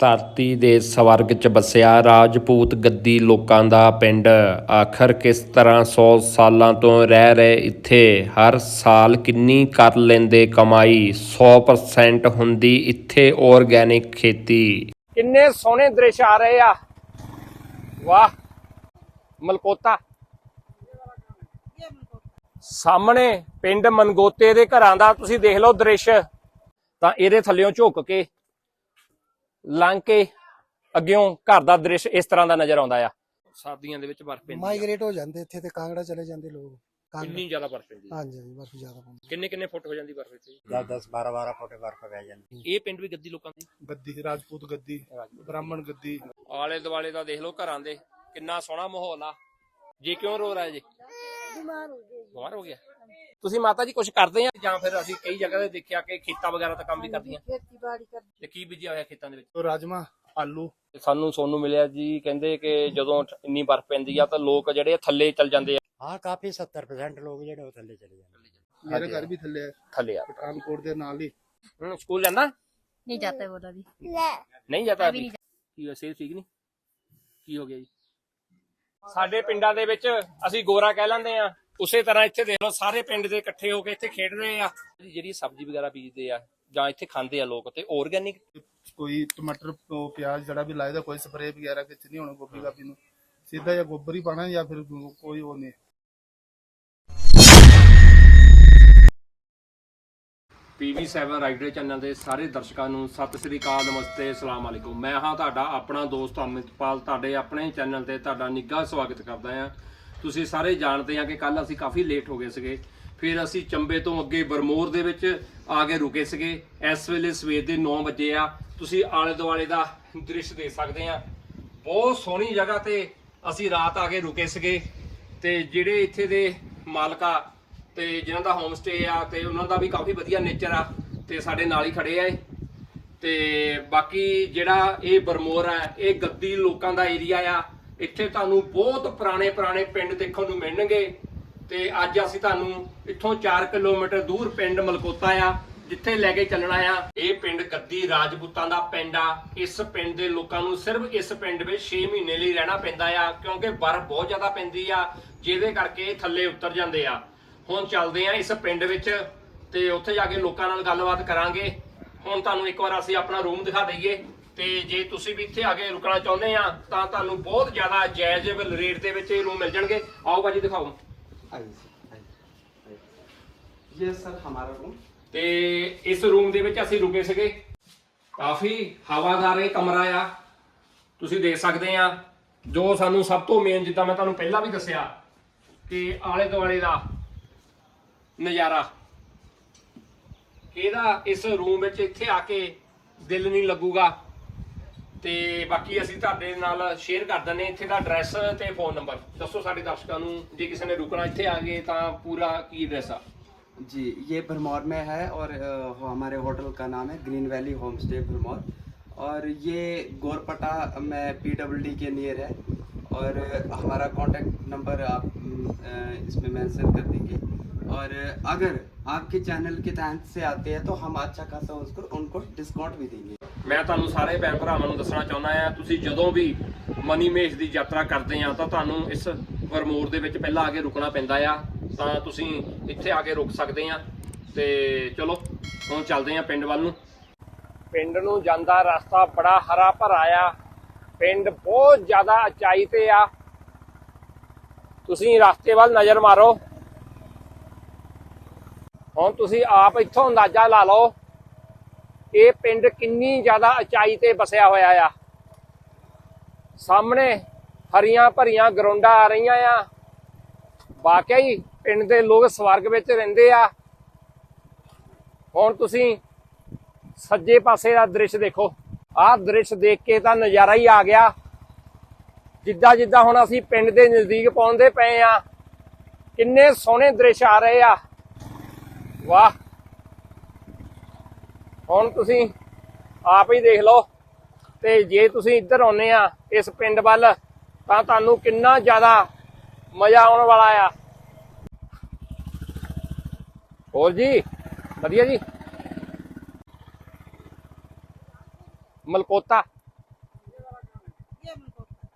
ਧਰਤੀ ਦੇ ਸਵਰਗ 'ਚ ਵਸਿਆ ਰਾਜਪੂਤ ਗੱਦੀ ਲੋਕਾਂ ਦਾ ਪਿੰਡ। ਆਖਰ ਕਿਸ ਤਰ੍ਹਾਂ 100 ਸਾਲਾਂ ਤੋਂ ਰਹਿ ਰਹੇ ਇੱਥੇ? ਹਰ ਸਾਲ ਕਿੰਨੀ ਕਰ ਲੈਂਦੇ ਕਮਾਈ? 100% ਹੁੰਦੀ ਇੱਥੇ ਆਰਗੈਨਿਕ ਖੇਤੀ। ਕਿੰਨੇ ਸੋਹਣੇ ਦ੍ਰਿਸ਼ ਆ ਰਹੇ ਆ। ਵਾਹ, ਮਲਕੋਤਾ। ਸਾਹਮਣੇ ਪਿੰਡ ਮਨਗੋਤੇ ਦੇ ਘਰਾਂ ਦਾ ਤੁਸੀਂ ਦੇਖ ਲਓ ਦ੍ਰਿਸ਼। ਤਾਂ ਇਹਦੇ ਥੱਲਿਓਂ ਝੁੱਕ ਕੇ ਲੰਘ ਕੇ ਅੱਗਿਓਂ ਘਰ ਦਾ ਦ੍ਰਿਸ਼ ਇਸ ਤਰ੍ਹਾਂ ਦਾ ਨਜ਼ਰ ਆਉਂਦਾ ਆ। ਸਰਦੀਆਂ ਦੇ ਵਿੱਚ ਬਰਫ਼ ਪੈਂਦੀ ਆ। ਮਾਈਗ੍ਰੇਟ ਹੋ ਜਾਂਦੇ ਇੱਥੇ ਤੇ ਕਾਂਗੜਾ ਚਲੇ ਜਾਂਦੇ ਲੋਕ। ਕਾਂਗੜਾ। ਕਿੰਨੀ ਜ਼ਿਆਦਾ ਬਰਫ਼ ਪੈਂਦੀ ਆ। ਹਾਂਜੀ ਹਾਂਜੀ ਬਰਫ ਜ਼ਿਆਦਾ ਪੈਂਦੀ ਕਿੰਨੇ ਕਿੰਨੇ ਫੁੱਟ ਹੋ ਜਾਂਦੀ ਬਰਫ਼ ਇੱਥੇ? 10 10 12 12 ਫੁੱਟ ਬਰਫ ਪੈ ਜਾਂਦੀ। ਇਹ ਪਿੰਡ ਵੀ ਗੱਦੀ ਲੋਕਾਂ ਦੀ? ਗੱਦੀ ਰਾਜਪੂਤ ਗੱਦੀ ਬ੍ਰਾਹਮਣ ਗੱਦੀ। ਆਲੇ ਦੁਆਲੇ ਦਾ ਦੇਖ ਲਓ ਘਰਾਂ ਦੇ ਕਿੰਨਾ ਸੋਹਣਾ ਮਾਹੌਲ ਆ। ਜੇ ਕਿਉਂ ਰੋ ਰਿਹਾ ਜੀ। ਬਿਮਾਰ ਹੋ ਗਿਆ? ਤੁਸੀਂ ਮਾਤਾ ਜੀ ਕੁਝ ਕਰਦੇ ਆ? ਜਾਂ ਫਿਰ ਅਸੀਂ ਕਈ ਜਗ੍ਹਾ ਤੇ ਦੇਖਿਆ ਕਿ ਖੇਤਾਂ ਵਗੈਰਾ ਦਾ ਕੰਮ ਵੀ ਕਰਦੀਆਂ? ਤੇ ਕੀ ਬੀਜਿਆ ਹੋਇਆ ਖੇਤਾਂ ਦੇ ਵਿੱਚ? ਰਾਜਮਾ ਆਲੂ। ਸਾਨੂੰ ਸੋਨੂੰ ਮਿਲਿਆ ਜੀ ਕਹਿੰਦੇ ਕਿ ਜਦੋਂ ਇੰਨੀ ਬਰਫ਼ ਪੈਂਦੀ ਆ ਤਾਂ ਲੋਕ ਜਿਹੜੇ ਆ ਥੱਲੇ ਚਲ ਜਾਂਦੇ ਆ। ਹਾਂ ਕਾਫੀ 70% ਲੋਕ ਜਿਹੜੇ ਉਹ ਥੱਲੇ ਚਲੇ ਜਾਂਦੇ ਮੇਰਾ ਘਰ ਵੀ ਥੱਲੇ ਹੈ ਥੱਲੇ ਆ। ਪਠਾਨਕੋਟ ਦੇ ਨਾਲ ਹੀ। ਹੂੰ, ਸਕੂਲ ਜਾਂਦਾ? ਨਹੀਂ ਜਾਂਦਾ ਬੋਲਾ ਵੀ। ਨਹੀਂ ਜਾਂਦਾ ਅਭੀ ਕੀ ਹੋਇਆ ਸਿਹਤ ਠੀਕ ਨਹੀਂ? ਕੀ ਹੋ ਗਿਆ ਜੀ? ਸਾਡੇ ਪਿੰਡਾਂ ਦੇ ਵਿੱਚ ਅਸੀਂ ਗੋਰਾ ਕਹਿ ਲੈਂਦੇ ਆ ਉਸੇ ਤਰ੍ਹਾਂ ਇੱਥੇ ਦੇਖ ਲਓ ਸਾਰੇ ਪਿੰਡ ਦੇ ਇਕੱਠੇ ਹੋ ਕੇ ਇੱਥੇ ਖੇਡ ਰਹੇ ਆ। ਜਿਹੜੀ ਸਬਜ਼ੀ ਵਗੈਰਾ ਬੀਜਦੇ ਆ ਜਾਂ ਇੱਥੇ ਖਾਂਦੇ ਆ ਲੋਕ ਤੇ ਆਰਗੈਨਿਕ ਕੋਈ ਟਮਾਟਰ ਉਹ ਪਿਆਜ਼ ਜਿਹੜਾ ਵੀ ਲਾਇਦਾ ਕੋਈ ਸਪਰੇਅ ਵਗੈਰਾ ਵਿੱਚ ਨਹੀਂ ਹੋਣਾ ਗੋਭੀ ਗਾਭੀ ਨੂੰ। ਸਿੱਧਾ ਜਾਂ ਗੋਬਰ ਹੀ ਪਾਣਾ ਜਾਂ ਫਿਰ ਕੋਈ ਉਹ ਨਹੀਂ। PV7 ਰਾਈਡਰ ਚੈਨਲ ਦੇ ਸਾਰੇ ਦਰਸ਼ਕਾਂ ਨੂੰ ਸਤਿ ਸ੍ਰੀ ਅਕਾਲ ਨਮਸਤੇ ਅਸਲਾਮ ਅਲੈਕੁਮ। ਮੈਂ ਹਾਂ ਤੁਹਾਡਾ ਆਪਣਾ ਦੋਸਤ ਅਮਿਤਪਾਲ। ਤੁਹਾਡੇ ਆਪਣੇ ਚੈਨਲ ਤੇ ਤੁਹਾਡਾ ਨਿੱਘਾ ਸਵਾਗਤ ਕਰਦਾ ਹਾਂ। ਤੁਸੀਂ ਸਾਰੇ ਜਾਣਦੇ ਆ ਕਿ ਕੱਲ ਅਸੀਂ ਕਾਫੀ ਲੇਟ ਹੋ ਗਏ ਸੀਗੇ। ਫਿਰ ਅਸੀਂ ਚੰਬੇ ਤੋਂ ਅੱਗੇ ਬਰਮੋਰ ਦੇ ਵਿੱਚ ਆ ਕੇ ਰੁਕੇ ਸੀਗੇ। ਇਸ ਵੇਲੇ ਸਵੇਰ ਦੇ 9 ਵਜੇ ਆ। ਤੁਸੀਂ ਆਲੇ ਦੁਆਲੇ ਦਾ ਦ੍ਰਿਸ਼ ਦੇਖ ਸਕਦੇ ਆ। ਬਹੁਤ ਸੋਹਣੀ ਜਗ੍ਹਾ ਤੇ ਅਸੀਂ ਰਾਤ ਆ ਕੇ ਰੁਕੇ ਸੀਗੇ। ਤੇ ਜਿਹੜੇ ਇੱਥੇ ਦੇ ਮਾਲਕਾ ਤੇ ਜਿਨ੍ਹਾਂ ਦਾ ਹੋਮ ਸਟੇ ਆ ਤੇ ਉਹਨਾਂ ਦਾ ਵੀ ਕਾਫੀ ਵਧੀਆ ਨੇਚਰ ਆ ਤੇ ਸਾਡੇ ਨਾਲ ਹੀ ਖੜੇ ਆ ਇਹ। ਤੇ ਬਾਕੀ ਜਿਹੜਾ ਇਹ ਬਰਮੋਰ ਆ, ਇਹ ਗੱਦੀ ਲੋਕਾਂ ਦਾ ਏਰੀਆ ਆ। ਇੱਥੇ ਤੁਹਾਨੂੰ ਬਹੁਤ ਪੁਰਾਣੇ ਪੁਰਾਣੇ ਪਿੰਡ ਦੇਖਣ ਨੂੰ ਮਿਲਣਗੇ। ਤੇ ਅੱਜ ਅਸੀਂ ਤੁਹਾਨੂੰ ਇੱਥੋਂ 4 ਕਿਲੋਮੀਟਰ ਦੂਰ ਪਿੰਡ ਮਲਕੋਤਾ ਆ, ਜਿੱਥੇ ਲੈ ਕੇ ਚੱਲਣਾ ਆ। ਇਹ ਪਿੰਡ ਗੱਦੀ ਰਾਜਪੂਤਾਂ ਦਾ ਪਿੰਡ ਆ। ਇਸ ਪਿੰਡ ਦੇ ਲੋਕਾਂ ਨੂੰ ਸਿਰਫ ਇਸ ਪਿੰਡ ਵਿੱਚ 6 ਮਹੀਨੇ ਲਈ ਰਹਿਣਾ ਪੈਂਦਾ ਆ, ਕਿਉਂਕਿ ਬਰਫ਼ ਬਹੁਤ ਜ਼ਿਆਦਾ ਪੈਂਦੀ ਆ, ਜਿਹਦੇ ਕਰਕੇ ਇਹ ਥੱਲੇ ਉਤਰ ਜਾਂਦੇ ਆ। ਹੁਣ ਚੱਲਦੇ ਆ ਇਸ ਪਿੰਡ ਵਿੱਚ ਤੇ ਉੱਥੇ ਜਾ ਕੇ ਲੋਕਾਂ ਨਾਲ ਗੱਲਬਾਤ ਕਰਾਂਗੇ। ਹੁਣ ਤੁਹਾਨੂੰ ਇੱਕ ਵਾਰ ਅਸੀਂ ਆਪਣਾ ਰੂਮ ਦਿਖਾ ਦਈਏ। ਤੇ ਜੇ ਤੁਸੀਂ ਵੀ ਇੱਥੇ ਆ ਕੇ ਰੁਕਣਾ ਚਾਹੁੰਦੇ ਆ ਤਾਂ ਤੁਹਾਨੂੰ ਬਹੁਤ ਜ਼ਿਆਦਾ ਜਾਇਜ਼ੇਬਲ ਰੇਟ ਦੇ ਵਿੱਚ ਇਹ ਰੂਮ ਮਿਲ ਜਾਣਗੇ ਆਓ ਭਾਜੀ ਦਿਖਾਓ ये सर हमारा रूम ਤੇ ਇਸ ਰੂਮ ਦੇ ਵਿੱਚ ਅਸੀਂ ਰੁਕੇ ਸੀਗੇ ਕਾਫੀ ਹਵਾਦਾਰ ਇਹ ਕਮਰਾ ਆ ਤੁਸੀਂ ਦੇਖ ਸਕਦੇ ਆ ਜੋ ਸਾਨੂੰ ਸਭ ਤੋਂ ਮੇਨ ਜਿੱਦਾਂ ਮੈਂ ਤੁਹਾਨੂੰ ਪਹਿਲਾਂ ਵੀ ਦੱਸਿਆ ਕਿ ਆਲੇ ਦੁਆਲੇ ਦਾ ਨਜ਼ਾਰਾ ਇਹਦਾ ਇਸ ਰੂਮ ਵਿੱਚ ਇੱਥੇ ਆ ਕੇ ਦਿਲ ਨਹੀਂ ਲੱਗੂਗਾ ਤੇ ਬਾਕੀ ਅਸੀਂ ਤੁਹਾਡੇ ਨਾਲ ਸ਼ੇਅਰ ਕਰ ਦਿੰਨੇ ਇੱਥੇ ਦਾ ਐਡਰੈਸ ਤੇ ਫੋਨ ਨੰਬਰ ਦੱਸੋ ਸਾਡੇ ਦਰਸ਼ਕਾਂ ਨੂੰ ਜੇ ਕਿਸੇ ਨੇ ਰੁਕਣਾ ਇੱਥੇ ਆ ਗਏ ਤਾਂ ਪੂਰਾ ਕੀ ਐਡਰੈਸ ਆ जी ये भरमौर में है और अ, हमारे होटल का नाम है green valley home stay Bharmour और ये गोरपटा में पी डब्ल्यू डी के नियर है और अ, हमारा कांटेक्ट नंबर आप अम, अ, इसमें मेंशन कर देंगे और अ, अगर आपके चैनल के तहत से आते हैं तो हम अच्छा खासा उसको उनको डिस्काउंट भी देंगे ਮੈਂ ਤੁਹਾਨੂੰ ਸਾਰੇ ਭੈਣ ਭਰਾਵਾਂ ਨੂੰ ਦੱਸਣਾ ਚਾਹੁੰਦਾ ਆ ਤੁਸੀਂ ਜਦੋਂ ਵੀ ਮਨੀ ਮੇਸ਼ ਦੀ ਯਾਤਰਾ ਕਰਦੇ ਆ ਤਾਂ ਤੁਹਾਨੂੰ ਇਸ ਵਰਮੋਰ ਦੇ ਵਿੱਚ ਪਹਿਲਾਂ ਆ ਕੇ ਰੁਕਣਾ ਪੈਂਦਾ ਆ, ਤਾਂ ਤੁਸੀਂ ਇੱਥੇ ਆ ਕੇ ਰੁਕ ਸਕਦੇ ਆ ਤੇ ਚਲੋ, ਹੁਣ ਚੱਲਦੇ ਆ ਪਿੰਡ ਵੱਲ ਨੂੰ। ਪਿੰਡ ਨੂੰ ਜਾਂਦਾ ਰਸਤਾ ਬੜਾ ਹਰਾ ਭਰਾ ਆ, ਪਿੰਡ ਬਹੁਤ ਜ਼ਿਆਦਾ ਉਚਾਈ ਤੇ ਆ। ਤੁਸੀਂ ਰਸਤੇ ਵੱਲ ਨਜ਼ਰ ਮਾਰੋ। ਹੁਣ ਤੁਸੀਂ ਆਪ ਇੱਥੋਂ ਅੰਦਾਜ਼ਾ ਲਾ ਲਓ ਇਹ ਪਿੰਡ ਕਿੰਨੀ ਜ਼ਿਆਦਾ ਉਚਾਈ ਤੇ ਵਸਿਆ ਹੋਇਆ ਆ। ਸਾਹਮਣੇ ਹਰੀਆਂ ਭਰੀਆਂ ਗਰਾਉਂਡਾਂ ਆ ਰਹੀਆਂ ਆ। ਵਾਕਿਆ ਹੀ ਪਿੰਡ ਦੇ ਲੋਕ ਸਵਰਗ ਵਿੱਚ ਰਹਿੰਦੇ ਆ। ਹੁਣ ਤੁਸੀਂ ਸੱਜੇ ਪਾਸੇ ਦਾ ਦ੍ਰਿਸ਼ ਦੇਖੋ। ਆਹ ਦ੍ਰਿਸ਼ ਦੇਖ ਕੇ ਤਾਂ ਨਜ਼ਾਰਾ ਹੀ ਆ ਗਿਆ। ਜਿੱਦਾਂ ਜਿੱਦਾਂ ਹੁਣ ਅਸੀਂ ਪਿੰਡ ਦੇ ਨਜ਼ਦੀਕ ਪਹੁੰਚਦੇ ਪਏ ਆ, ਕਿੰਨੇ ਸੋਹਣੇ ਦ੍ਰਿਸ਼ ਆ ਰਹੇ ਆ। ਵਾਹ! ਹੁਣ ਤੁਸੀਂ ਆਪ ਹੀ ਦੇਖ ਲਓ ਤੇ ਜੇ ਤੁਸੀਂ ਇੱਧਰ ਆਉਨੇ ਆ ਇਸ ਪਿੰਡ ਵੱਲ ਤਾਂ ਤੁਹਾਨੂੰ ਕਿੰਨਾ ਜ਼ਿਆਦਾ ਮਜ਼ਾ ਆਉਣ ਵਾਲਾ ਆ ਹੋਰ ਜੀ ਵਧੀਆ ਜੀ ਮਲਕੋਤਾ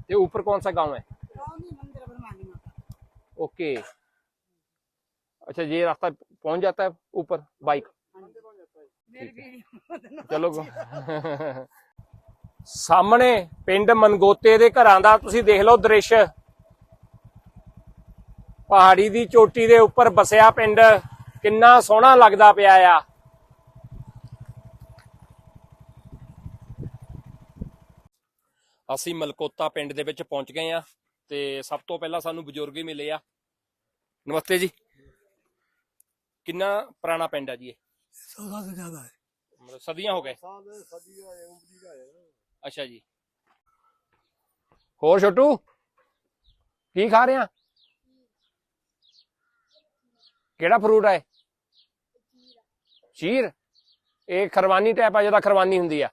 ये ऊपर कौन सा गांव है ओके अच्छा ये रास्ता पहुंच जाता है ऊपर बाइक ਚਲੋ ਸਾਹਮਣੇ ਪਿੰਡ ਮਨਗੋਤੇ ਦੇ ਘਰਾਂ ਦਾ ਤੁਸੀਂ ਦੇਖ ਲਓ ਦ੍ਰਿਸ਼। ਪਹਾੜੀ ਦੀ ਚੋਟੀ ਦੇ ਉੱਪਰ ਬਸਿਆ ਪਿੰਡ। ਕਿੰਨਾ ਸੋਹਣਾ ਲੱਗਦਾ ਪਿਆ ਆ। ਅਸੀਂ ਮਲਕੋਤਾ ਪਿੰਡ ਦੇ ਵਿੱਚ ਪਹੁੰਚ ਗਏ ਆ ਤੇ ਸਭ ਤੋਂ ਪਹਿਲਾਂ ਸਾਨੂੰ ਬਜ਼ੁਰਗ ਹੀ ਮਿਲੇ ਆ। ਨਮਸਤੇ ਜੀ। ਕਿੰਨਾ ਪੁਰਾਣਾ ਪਿੰਡ ਆ ਜੀ ਇਹ? सौ से ज्यादा है ਮਤਲਬ ਸਦੀਆਂ ਹੋ ਗਏ ਅੱਛਾ ਜੀ ਹੋਰ ਛੋਟੂ ਕੀ ਖਾ ਰਹੇ ਆ ਕਿਹੜਾ ਫਰੂਟ ਹੈ ਚੀਰ ਇਹ ਖਰਵਾਨੀ ਟਾਈਪ ਆ ਜਿਹਦਾ ਖਰਵਾਨੀ ਹੁੰਦੀ ਆ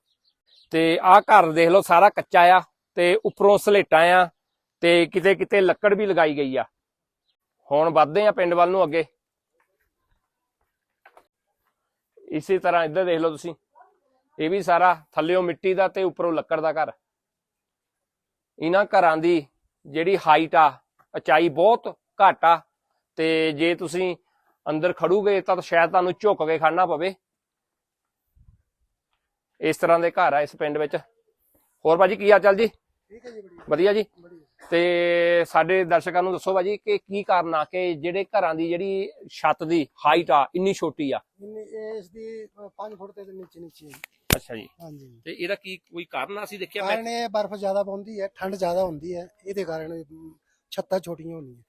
ਤੇ ਆਹ ਘਰ ਦੇਖ ਲਓ ਸਾਰਾ ਕੱਚਾ ਆ ਤੇ ਉੱਪਰੋਂ ਸਲੇਟਾਂ ਆ ਤੇ ਕਿਤੇ ਕਿਤੇ ਲੱਕੜ ਵੀ ਲਗਾਈ ਗਈ ਆ ਹੁਣ ਵੱਧਦੇ ਆ ਪਿੰਡ ਵੱਲ ਨੂੰ ਅੱਗੇ ਇਸੇ ਤਰ੍ਹਾਂ ਇੱਧਰ ਦੇਖ ਲਓ ਤੁਸੀਂ। ਇਹ ਵੀ ਸਾਰਾ ਥੱਲੇੋਂ ਮਿੱਟੀ ਦਾ ਤੇ ਉੱਪਰੋਂ ਲੱਕੜ ਦਾ ਘਰ। ਇਹਨਾਂ ਘਰਾਂ ਦੀ ਜਿਹੜੀ ਹਾਈਟ ਆ ਉਚਾਈ ਬਹੁਤ ਘੱਟ ਆ। ਤੇ ਜੇ ਤੁਸੀਂ ਅੰਦਰ ਖੜੂਗੇ ਤਾਂ ਸ਼ਾਇਦ ਤੁਹਾਨੂੰ ਝੁੱਕ ਕੇ ਖੜਨਾ ਪਵੇ। ਇਸ ਤਰ੍ਹਾਂ ਦੇ ਘਰ ਆ ਇਸ ਪਿੰਡ ਵਿੱਚ। ਹੋਰ ਭਾਜੀ ਕੀ ਹਾਲ ਚਾਲ ਜੀ? ਠੀਕ ਹੈ ਜੀ ਵਧੀਆ ਜੀ? ਤੇ ਸਾਡੇ ਦਰਸ਼ਕਾਂ ਨੂੰ ਦੱਸੋ ਭਾਜੀ ਕਿ ਕੀ ਕਾਰਨ ਆ ਕਿ ਜਿਹੜੇ ਘਰਾਂ ਦੀ ਜਿਹੜੀ ਛੱਤ ਦੀ ਹਾਈਟ ਆ ਇੰਨੀ ਛੋਟੀ ਆ? ਇਸ ਦੀ 5 ਫੁੱਟ ਤੇ ਨੀਚੇ ਨੀਚੇ ਅੱਛਾ ਜੀ। ਹਾਂਜੀ। ਤੇ ਇਹਦਾ ਕੀ ਕੋਈ ਕਾਰਨ ਆ? ਅਸੀਂ ਦੇਖਿਆ ਕਾਰਨ ਇਹ ਬਰਫ਼ ਜ਼ਿਆਦਾ ਪੈਂਦੀ ਹੈ ਠੰਡ ਜ਼ਿਆਦਾ ਹੁੰਦੀ ਹੈ ਇਹਦੇ ਕਾਰਨ ਛੱਤਾਂ ਛੋਟੀਆਂ ਹੁੰਦੀਆਂ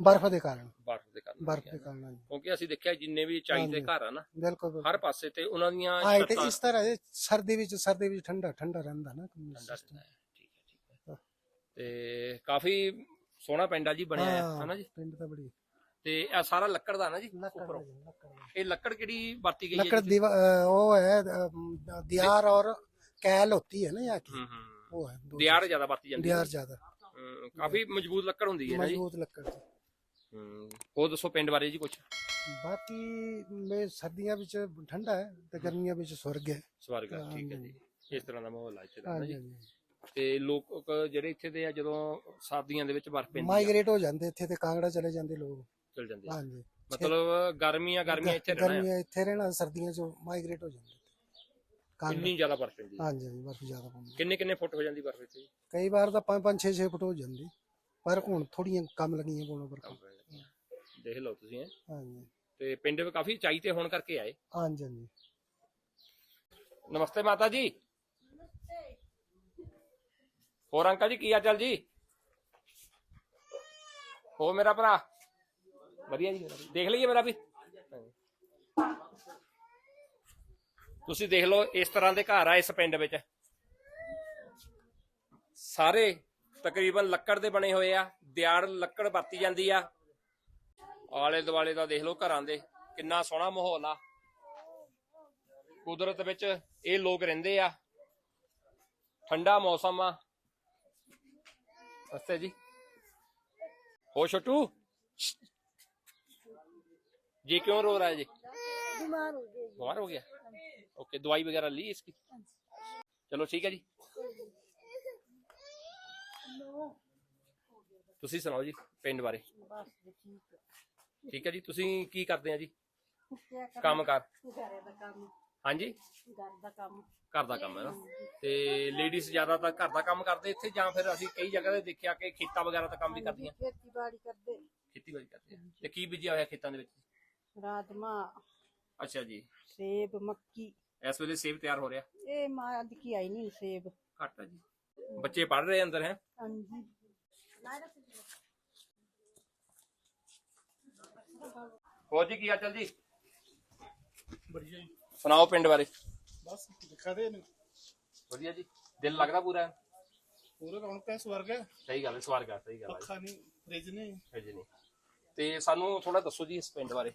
ਬਰਫ਼ ਦੇ ਕਾਰਨ। ਬਰਫ਼ ਦੇ ਕਾਰਨ ਬਰਫ਼ ਦੇ ਕਾਰਨ ਕਿਉਂਕਿ ਅਸੀਂ ਦੇਖਿਆ ਜਿੰਨੇ ਵੀ ਚਾਈਦੇ ਘਰ ਆ ਨਾ ਬਿਲਕੁਲ ਹਰ ਪਾਸੇ ਤੇ ਉਹਨਾਂ ਦੀਆਂ ਇਸ ਤਰ੍ਹਾਂ ਸਰਦੀ ਵਿੱਚ ਸਰਦੀ ਵਿੱਚ ਠੰਡਾ ਠੰਡਾ ਰਹਿੰਦਾ ਨਾ ਠੰਡਾ ਰਹਿੰਦਾ ਤੇ ਕਾਫੀ ਸੋਹਣਾ ਪਿੰਡ ਆ ਜੀ ਬਣਿਆ ਹੈ ਹਾਂ, ਹਨਾ ਜੀ ਪਿੰਡ ਤਾਂ ਬੜੀ ਤੇ ਇਹ ਸਾਰਾ ਲੱਕੜ ਦਾ ਨਾ ਜੀ ਲੱਕੜ ਉੱਪਰੋਂ ਦਾ ਜੀ, ਲੱਕੜ ਦਾ। ਇਹ ਲੱਕੜ ਕਿਹੜੀ ਵਰਤੀ ਗਈ ਹੈ लकड़ ਜੀ? दीवा अ, वो है अ, दियार और कैल होती है ना यहाँ की ਹੂੰ ਹੂੰ वो है दो ਦਿਆਰ ਜ਼ਿਆਦਾ ਵਰਤੀ चीज़। ਜਾਂਦੀ ਹੈ दियार ज्यादा ਹੂੰ, ਕਾਫੀ ਮਜ਼ਬੂਤ ਲੱਕੜ ਹੁੰਦੀ ਹੈ ਨਾ ਜੀ मजबूत लकड़ जी। ਹੂੰ ਹੋਰ ਦੱਸੋ ਪਿੰਡ ਬਾਰੇ ਜੀ ਕੁਝ बाकी में सर्दियां ਵਿੱਚ ਠੰਡਾ ਹੈ ਤੇ ਗਰਮੀਆਂ ਵਿੱਚ ਸਵਰਗ ਹੈ ਸਵਾਰਗਾ ਠੀਕ ਹੈ ਹਾਂਜੀ। ਜੀ ਇਸ ਤਰ੍ਹਾਂ ਦਾ ਮਾਹੌਲ ਆ ਇੱਥੇ ਦਾ ਨਾ ਹਾਂਜੀ ਜੀ ਹਾਂਜੀ ਤੇ ਲੋਕ ਜਿਹੜੇ ਇੱਥੇ ਦੇ ਆ ਜਦੋਂ ਸਰਦੀਆਂ ਦੇ ਵਿੱਚ ਬਰਫ਼ ਪੈਂਦੀ ਆ। ਮਾਈਗ੍ਰੇਟ ਹੋ ਜਾਂਦੇ ਇੱਥੇ ਤੇ ਕਾਂਗੜਾ ਚਲੇ ਜਾਂਦੇ ਲੋਕ। ਚਲ ਜਾਂਦੇ ਆ। ਹਾਂਜੀ। ਮਤਲਬ ਗਰਮੀਆਂ ਗਰਮੀਆਂ ਇੱਥੇ ਰਹਿਣਾ ਆ। ਗਰਮੀਆਂ ਇੱਥੇ ਰਹਿਣਾ ਸਰਦੀਆਂ ਚ ਮਾਈਗ੍ਰੇਟ ਹੋ ਜਾਂਦੇ ਕਾਂਗੜਾ। ਇੰਨੀ ਜ਼ਿਆਦਾ ਬਰਫ਼ ਪੈਂਦੀ ਹੈ ਹਾਂਜੀ ਹਾਂਜੀ ਬਰਫ਼ ਜ਼ਿਆਦਾ ਪੈਂਦੀ ਕਿੰਨੇ ਕਿੰਨੇ ਫੁੱਟ ਹੋ ਜਾਂਦੀ ਬਰਫ਼ ਇੱਥੇ? ਜੀ? ਕਈ ਵਾਰ ਤਾਂ 5 5 6 6 ਫੁੱਟ ਹੋ ਜਾਂਦੀ। ਪਰ ਹੁਣ ਥੋੜੀਆਂ ਕਮ ਲੱਗੀਆਂ ਪੋਣਾ ਪਰ ਦੇਖ ਲਓ ਤੁਸੀਂ। ਹਾਂਜੀ। ਤੇ ਪਿੰਡ ਵੀ ਕਾਫੀ ਚਾਈ ਤੇ ਹੋਣ ਕਰਕੇ ਆਏ। ਹਾਂਜੀ ਹਾਂਜੀ। ਨਮਸਤੇ ਮਾਤਾ ਜੀ। ਹੋਰ ਅੰਕਲ ਜੀ, ਕੀ ਹਾਲ ਚਾਲ ਜੀ? ਹੋ ਮੇਰਾ ਭਰਾ? ਵਧੀਆ ਜੀ ਦੇਖ ਲਈਏ ਮੇਰਾ ਵੀ। ਤੁਸੀਂ ਦੇਖ ਲਓ, ਇਸ ਤਰ੍ਹਾਂ ਦੇ ਘਰ ਆ ਇਸ ਪਿੰਡ ਵਿੱਚ। ਸਾਰੇ ਤਕਰੀਬਨ ਲੱਕੜ ਦੇ ਬਣੇ ਹੋਏ ਆ, ਦਿਆੜ ਲੱਕੜ ਵਰਤੀ ਜਾਂਦੀ ਆ। ਆਲੇ ਦੁਆਲੇ ਦਾ ਦੇਖ ਲਓ ਘਰਾਂ ਦੇ, ਕਿੰਨਾ ਸੋਹਣਾ ਮਾਹੌਲ ਆ। ਕੁਦਰਤ ਵਿੱਚ ਇਹ ਲੋਕ ਰਹਿੰਦੇ ਆ। ਠੰਡਾ ਮੌਸਮ ਆ। ਅਸਤੇ ਜੀ ਹੋ ਛੋਟੂ ਜੀ क्यों रो रहा है जी बीमार हो गए बीमार हो गया ओके दवाई वगैरह ली इसकी चलो ठीक है जी ਤੁਸੀਂ ਸੁਣਾਓ ਜੀ ਪਿੰਡ ਬਾਰੇ बस ठीक ਠੀਕ ਹੈ ਜੀ ਤੁਸੀਂ ਕੀ ਕਰਦੇ ਆ ਜੀ क्या कर ਕੰਮ ਕਰ घर का काम ਹਾਂਜੀ? ਘਰ ਦਾ ਕੰਮ। ਘਰ ਦਾ ਕੰਮ ਹੈ ਨਾ। ਤੇ ਲੇਡੀਜ਼ ਜ਼ਿਆਦਾ ਤਾਂ ਘਰ ਦਾ ਕੰਮ ਕਰਦੇ ਇੱਥੇ ਜਾਂ ਫਿਰ ਅਸੀਂ ਕਈ ਜਗ੍ਹਾ ਤੇ ਦੇਖਿਆ ਕਿ ਖੇਤਾਂ ਵਗੈਰਾ ਦਾ ਕੰਮ ਵੀ ਕਰਦੀਆਂ? ਖੇਤੀਬਾੜੀ ਕਰਦੇ। ਖੇਤੀਬਾੜੀ ਕਰਦੇ ਤੇ ਕੀ ਬੀਜਿਆ ਹੋਇਆ ਖੇਤਾਂ ਦੇ ਵਿੱਚ? ਰਾਜਮਾ ਅੱਛਾ ਜੀ। ਸੇਬ ਮੱਕੀ। ਇਸ ਵੇਲੇ ਸੇਬ ਤਿਆਰ ਹੋ ਰਿਹਾ? ਇਹ ਮਾਂ ਦੀ ਕੀ ਆਈ ਨਹੀਂ ਸੇਬ। ਘੱਟ ਆ ਜੀ। ਬੱਚੇ ਪੜ ਰਹੇ ਅੰਦਰ ਹੈ? ਹਾਂਜੀ। ਹੋਰ ਕੀ ਹਾਲ ਚਾਲ ਜੀ? ਬੜੀਆ ਜੀ। ਸੁਣਾਓ ਪਿੰਡ ਬਾਰੇ? ਬਸ ਦਿਖਾ ਦੇ ਇਹਨੂੰ। ਵਧੀਆ ਜੀ। ਦਿਲ ਲੱਗਦਾ ਪੂਰਾ? ਪੂਰੇ ਰੌਣਕ ਹੈ ਸਵਰਗ ਹੈ। ਸਹੀ ਗੱਲ ਹੈ ਸਵਾਰ ਕਰ ਸਹੀ ਗੱਲ ਹੈ। ਪੱਖਾ ਨਹੀਂ ਫ੍ਰਿਜ ਨਹੀਂ। ਹੈ ਜੀ ਨਹੀਂ। ਤੇ ਸਾਨੂੰ ਥੋੜਾ ਦੱਸੋ ਜੀ ਇਸ ਪਿੰਡ ਬਾਰੇ।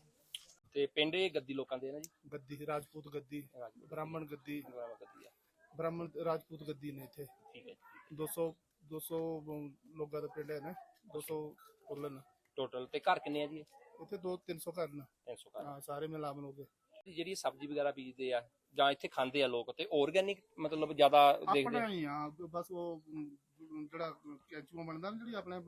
ਤੇ ਪਿੰਡ ਇਹ ਗੱਦੀ ਲੋਕਾਂ ਦੇ ਹੈ ਨਾ ਜੀ? ਗੱਦੀ ਰਾਜਪੂਤ ਗੱਦੀ ਰਾਜਪੂਤ ਬ੍ਰਾਹਮਣ ਗੱਦੀ। ਗੁਰਦੁਆਰਾ ਗੱਦੀ ਆ। ਬ੍ਰਾਹਮਣ ਰਾਜਪੂਤ ਗੱਦੀ ਨੇ ਇੱਥੇ। ਠੀਕ ਹੈ ਜੀ। 200 200 ਲੋਕਾਂ ਦਾ ਪਿੰਡ ਹੈ ਨਾ 200 ਕੁੱਲਨ ਟੋਟਲ ਤੇ ਘਰ ਕਿੰਨੇ ਆ ਜੀ ਇੱਥੇ 2 300 ਘਰ ਨੇ। 300 ਘਰ। ਹਾਂ ਸਾਰੇ ਮਿਲਾ ਮਿਲੋ ਕੇ ਜਿਹੜੀ ਸਬਜ਼ੀ ਵਗੈਰਾ ਬੀਜਦੇ ਆ ਜਾਂ ਇੱਥੇ ਖਾਂਦੇ ਆ ਲੋਕ ਤੇ ਆਰਗੈਨਿਕ ਮਤਲਬ ਜ਼ਿਆਦਾ ਦੇਖਦੇ ਆਪਣਾ ਆ? ਹੀ ਆ ਬਸ ਉਹ ਅਮ, ਜਿਹੜਾ ਕੈਚੂ ਬਣਦਾ ਨਾ ਜਿਹੜੀ ਆਪਣੇ